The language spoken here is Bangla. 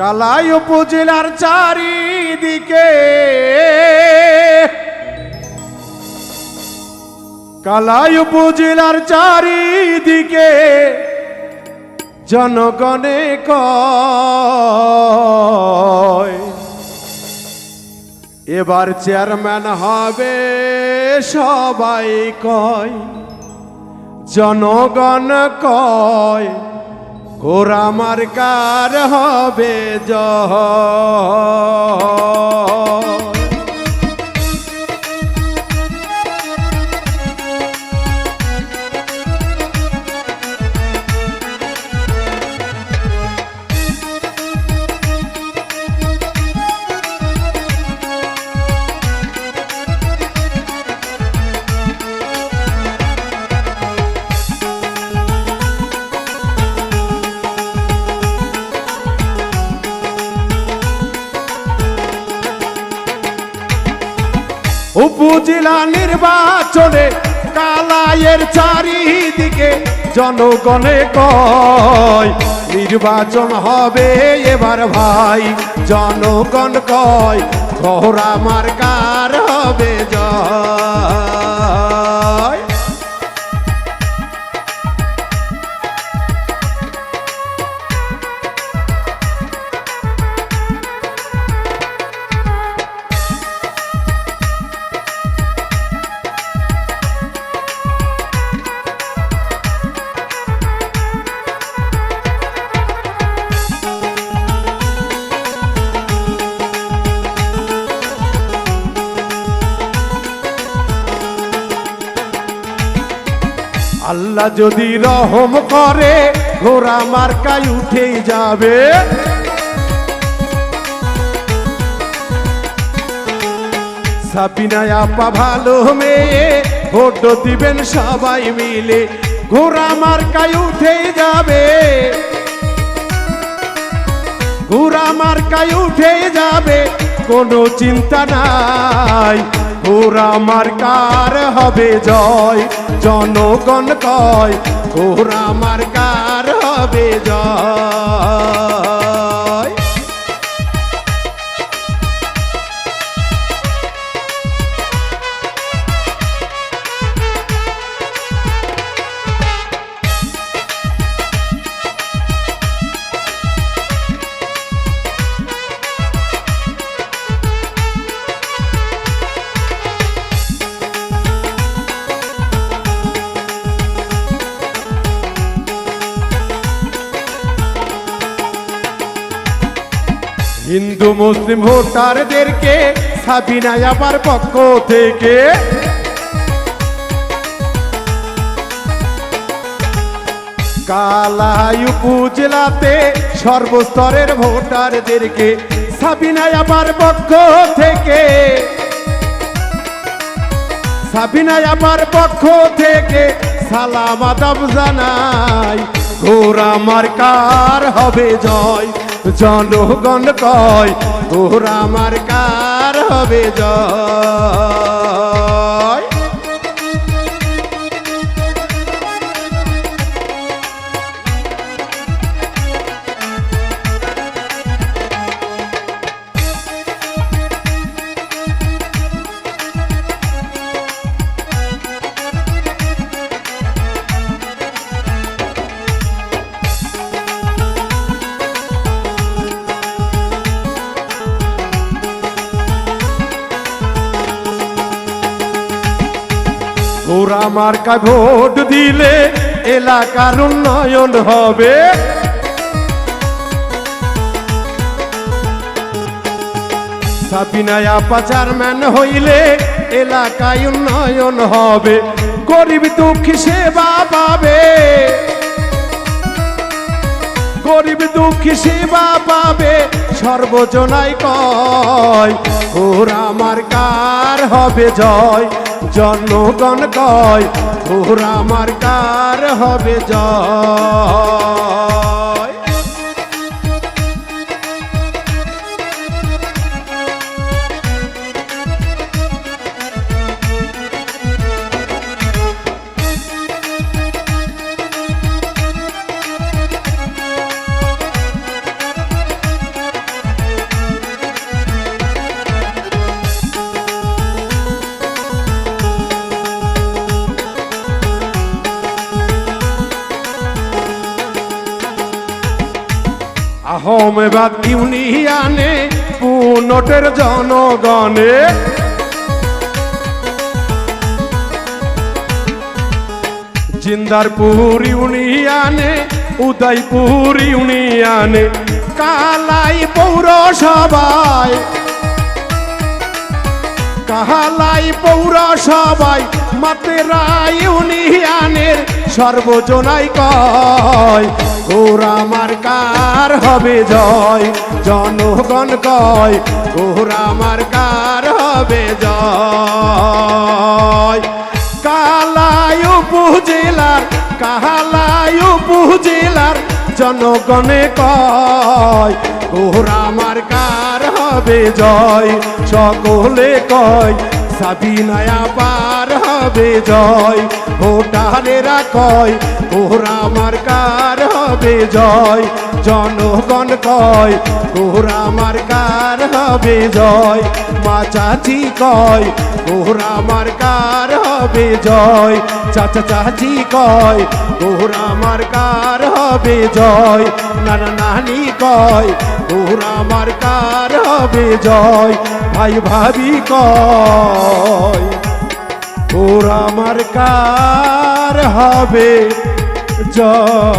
কালাই উপজেলার চারিদিকে। কালাই উপজেলার চারিদিকে জনগণে কয়, এবার চেয়ারম্যান হবে সবাই কয়, জনগণ কয় গোরা মার্কার হবে জয় উপজেলা নির্বাচনে কালায়ের চারিদিকে জনগণে কয়, নির্বাচন হবে এবার ভাই। জনগণ কয় ঘোরা মার্কার হবে জয়। আল্লাহ যদি রহম করে, ঘোড়া মার্কায় উঠে যাবে। সাবিনায় আপা ভালো মেয়ে, ভোট দিবেন সবাই মিলে, ঘোড়া মার্কায় উঠে যাবে। ঘোড়া মার্কায় উঠে যাবে। কোনো চিন্তা নাই। ঘোড়া মার্কার হবে জয়? জনগণ কয় ঘোড়া মার্কার হবে জয়? হিন্দু মুসলিম ভোটারদেরকে সাবিনা আবার পক্ষ থেকে কালাই উপজেলাতে সর্বস্তরের ভোটারদেরকে সাবিনা আবার পক্ষ থেকে সাবিনা আবার পক্ষ থেকে সালাম আদাব জানাই। ঘোরা মার্কার হবে জয়। জনগণ কয় তোর আমার কার হবে জয়? ওরা মার্কা ভোট দিলে এলাকার উন্নয়ন হবে। সাবিনায় হইলে এলাকায় উন্নয়ন হবে। গরিব দুঃখী সেবা পাবে গরিব দুঃখী সেবা পাবে সর্বজনাই কয়, ওরা আমার কার হবে জয়? জনগণ কয় ওরা আমার কার হবে জয়। আহমেবাদ ইউনিয়নে পুনটের জনগণে। জিন্দারপুর ইউনিয়নে উদয়পুর ইউনিয়নে কালাই পৌরসভায় কাহালাই পৌরসভায় মাতেরা ইউনিয়নের সর্বজনাই কয় গোরা মার্কার হবে জয়? জনগণ কয় গোরা মার্কার হবে জয়? কালাই উপজেলার, কাহালাই উপজেলার জনগণে কয় গোরা মার্কার হবে জয়? সকলে কয়, সাবিনায়া পার হবে জয়। ভোটারেরা কয় গোরা মার্কার হবে জয়? জনগণ কয় গোরা মার্কার হবে জয়? মা চাচি কয় গোরা মার্কার হবে জয়? চাচা চাচি কয় গোরা মার্কার হবে জয়? নানা নানি কয় গোরা মার্কার হবে জয়? ভাই ভাবি কয় আমার মার্কার হবে জয়?